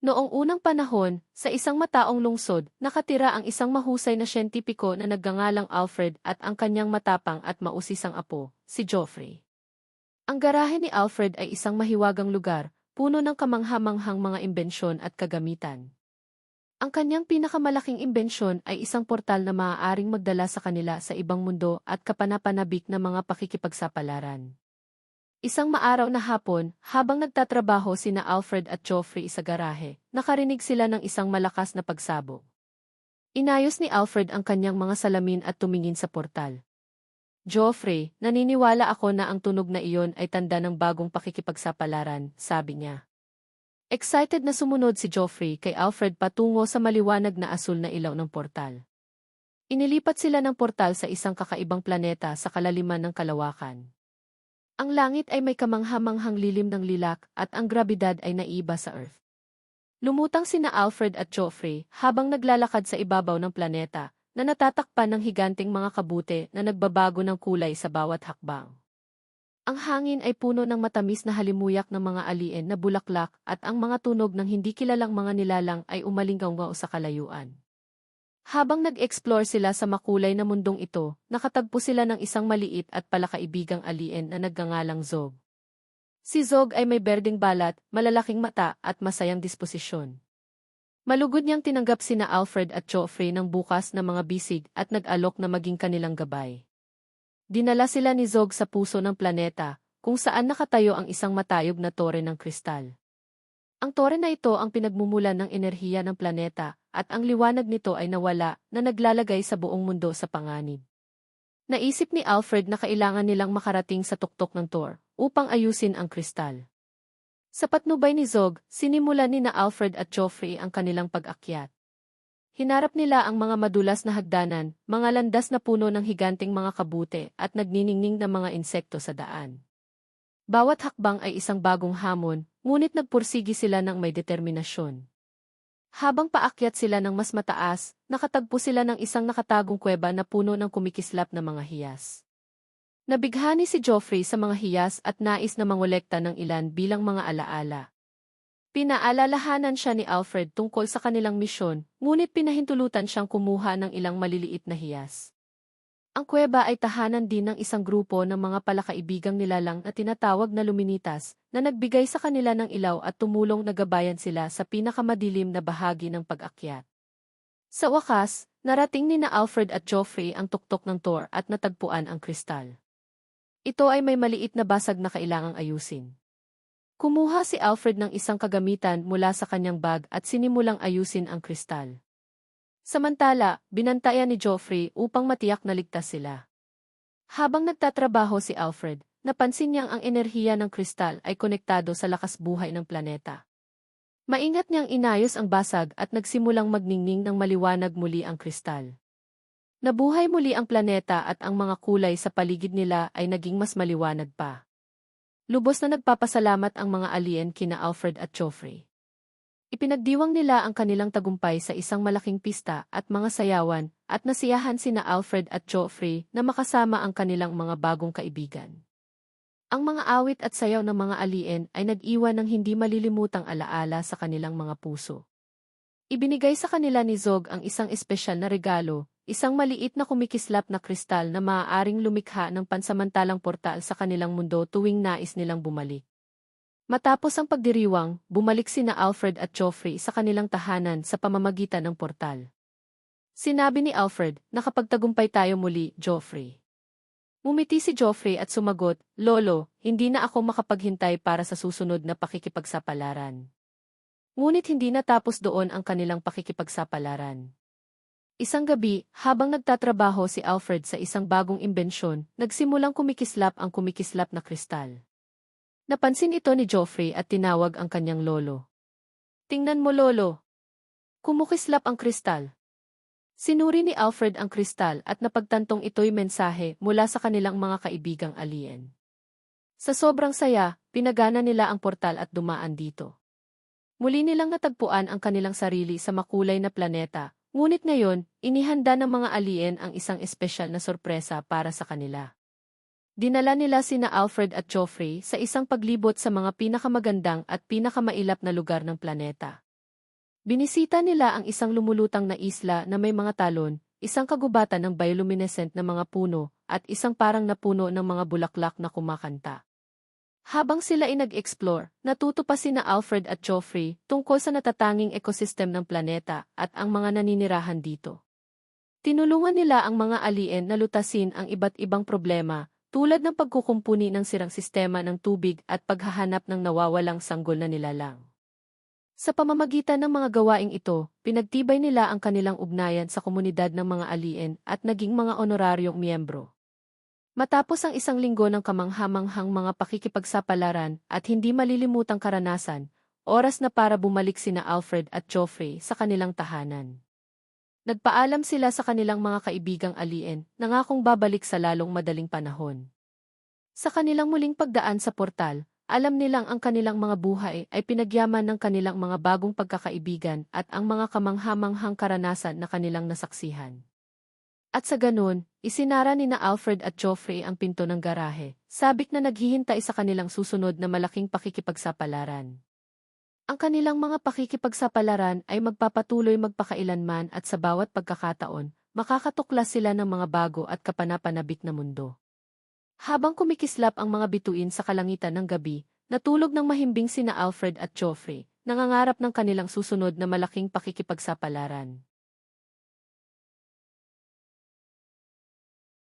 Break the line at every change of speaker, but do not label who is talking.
Noong unang panahon, sa isang mataong lungsod, nakatira ang isang mahusay na siyentipiko na nagngangalang Alfred at ang kanyang matapang at mausisang apo, si Geoffrey. Ang garahe ni Alfred ay isang mahiwagang lugar, puno ng kamanghamanghang mga imbensyon at kagamitan. Ang kanyang pinakamalaking imbensyon ay isang portal na maaaring magdala sa kanila sa ibang mundo at kapanapanabik na mga pakikipagsapalaran. Isang maaraw na hapon, habang nagtatrabaho sina Alfred at Geoffrey sa garahe, nakarinig sila ng isang malakas na pagsabog. Inayos ni Alfred ang kanyang mga salamin at tumingin sa portal. Geoffrey, naniniwala ako na ang tunog na iyon ay tanda ng bagong pakikipagsapalaran, sabi niya. Excited na sumunod si Geoffrey kay Alfred patungo sa maliwanag na asul na ilaw ng portal. Inilipat sila ng portal sa isang kakaibang planeta sa kalaliman ng kalawakan. Ang langit ay may kamanghamanghang lilim ng lilak at ang grabidad ay naiba sa Earth. Lumutang sina Alfred at Geoffrey habang naglalakad sa ibabaw ng planeta na natatakpan ng higanting mga kabute na nagbabago ng kulay sa bawat hakbang. Ang hangin ay puno ng matamis na halimuyak ng mga alien na bulaklak at ang mga tunog ng hindi kilalang mga nilalang ay umalinggaw sa kalayuan. Habang nag-explore sila sa makulay na mundong ito, nakatagpo sila ng isang maliit at palakaibigang alien na nagngangalang Zog. Si Zog ay may berdeng balat, malalaking mata at masayang disposisyon. Malugod niyang tinanggap sina Alfred at Joffrey ng bukas na mga bisig at nag-alok na maging kanilang gabay. Dinala sila ni Zog sa puso ng planeta, kung saan nakatayo ang isang matayog na tore ng kristal. Ang tore na ito ang pinagmumulan ng enerhiya ng planeta, at ang liwanag nito ay nawala na naglalagay sa buong mundo sa panganib. Naisip ni Alfred na kailangan nilang makarating sa tuktok ng Thor upang ayusin ang kristal. Sa patnubay ni Zog, sinimulan ni na Alfred at Joffrey ang kanilang pag-akyat. Hinarap nila ang mga madulas na hagdanan, mga landas na puno ng higanting mga kabute at nagniningning na mga insekto sa daan. Bawat hakbang ay isang bagong hamon, ngunit nagpursigi sila ng may determinasyon. Habang paakyat sila ng mas mataas, nakatagpo sila ng isang nakatagong kuweba na puno ng kumikislap na mga hiyas. Nabighani si Joffrey sa mga hiyas at nais na mangolekta ng ilan bilang mga alaala. Pinaalalahanan siya ni Alfred tungkol sa kanilang misyon, ngunit pinahintulutan siyang kumuha ng ilang maliliit na hiyas. Ang kuweba ay tahanan din ng isang grupo ng mga palakaibigang nilalang na tinatawag na luminitas, na nagbigay sa kanila ng ilaw at tumulong na gabayan sila sa pinakamadilim na bahagi ng pag-akyat. Sa wakas, narating ni na Alfred at Joffrey ang tuktok ng Thor at natagpuan ang kristal. Ito ay may maliit na basag na kailangang ayusin. Kumuha si Alfred ng isang kagamitan mula sa kanyang bag at sinimulang ayusin ang kristal. Samantala, binantayan ni Joffrey upang matiyak na ligtas sila. Habang nagtatrabaho si Alfred, napansin niyang ang enerhiya ng kristal ay konektado sa lakas buhay ng planeta. Maingat niyang inayos ang basag at nagsimulang magningning ng maliwanag muli ang kristal. Nabuhay muli ang planeta at ang mga kulay sa paligid nila ay naging mas maliwanag pa. Lubos na nagpapasalamat ang mga alien kina Alfred at Joffrey. Ipinagdiwang nila ang kanilang tagumpay sa isang malaking pista at mga sayawan, at nasiyahan sina Alfred at Joffrey na makasama ang kanilang mga bagong kaibigan. Ang mga awit at sayaw ng mga alien ay nag-iwan ng hindi malilimutang alaala sa kanilang mga puso. Ibinigay sa kanila ni Zog ang isang espesyal na regalo, isang maliit na kumikislap na kristal na maaaring lumikha ng pansamantalang portal sa kanilang mundo tuwing nais nilang bumalik. Matapos ang pagdiriwang, bumalik sina Alfred at Joffrey sa kanilang tahanan sa pamamagitan ng portal. Sinabi ni Alfred, nakapagtagumpay tayo muli, Joffrey. Mumiti si Joffrey at sumagot, Lolo, hindi na ako makapaghintay para sa susunod na pakikipagsapalaran. Ngunit hindi natapos doon ang kanilang pakikipagsapalaran. Isang gabi, habang nagtatrabaho si Alfred sa isang bagong imbensyon, nagsimulang kumikislap ang kumikislap na kristal. Napansin ito ni Joffrey at tinawag ang kanyang lolo. Tingnan mo lolo. Kumukislap ang kristal. Sinuri ni Alfred ang kristal at napagtantong ito'y mensahe mula sa kanilang mga kaibigang alien. Sa sobrang saya, pinagana nila ang portal at dumaan dito. Muli nilang natagpuan ang kanilang sarili sa makulay na planeta, ngunit ngayon, inihanda ng mga alien ang isang espesyal na sorpresa para sa kanila. Dinala nila sina Alfred at Joffrey sa isang paglibot sa mga pinakamagandang at pinakamailap na lugar ng planeta. Binisita nila ang isang lumulutang na isla na may mga talon, isang kagubatan ng bioluminescent na mga puno, at isang parang napuno ng mga bulaklak na kumakanta. Habang sila ay nag-explore, natuto pa sina Alfred at Joffrey tungkol sa natatanging ekosistem ng planeta at ang mga naninirahan dito. Tinulungan nila ang mga alien na lutasin ang iba't ibang problema, tulad ng pagkukumpuni ng sirang sistema ng tubig at paghahanap ng nawawalang sanggol na nilalang. Sa pamamagitan ng mga gawaing ito, pinagtibay nila ang kanilang ugnayan sa komunidad ng mga alien at naging mga honoraryong miyembro. Matapos ang isang linggo ng kamanghamanghang mga pakikipagsapalaran at hindi malilimutang karanasan, oras na para bumalik sina Alfred at Joffrey sa kanilang tahanan. Nagpaalam sila sa kanilang mga kaibigang alien, nangakong babalik sa lalong madaling panahon. Sa kanilang muling pagdaan sa portal, alam nilang ang kanilang mga buhay ay pinagyaman ng kanilang mga bagong pagkakaibigan at ang mga kamanghamanghang karanasan na kanilang nasaksihan. At sa ganun, isinara ni na Alfred at Joffrey ang pinto ng garahe, sabik na naghihintay sa kanilang susunod na malaking pakikipagsapalaran. Ang kanilang mga pakikipagsapalaran ay magpapatuloy magpakailanman at sa bawat pagkakataon, makakatuklas sila ng mga bago at kapanapanabik na mundo. Habang kumikislap ang mga bituin sa kalangitan ng gabi, natulog ng mahimbing sina Alfred at Joffrey, nangangarap ng kanilang susunod na malaking pakikipagsapalaran.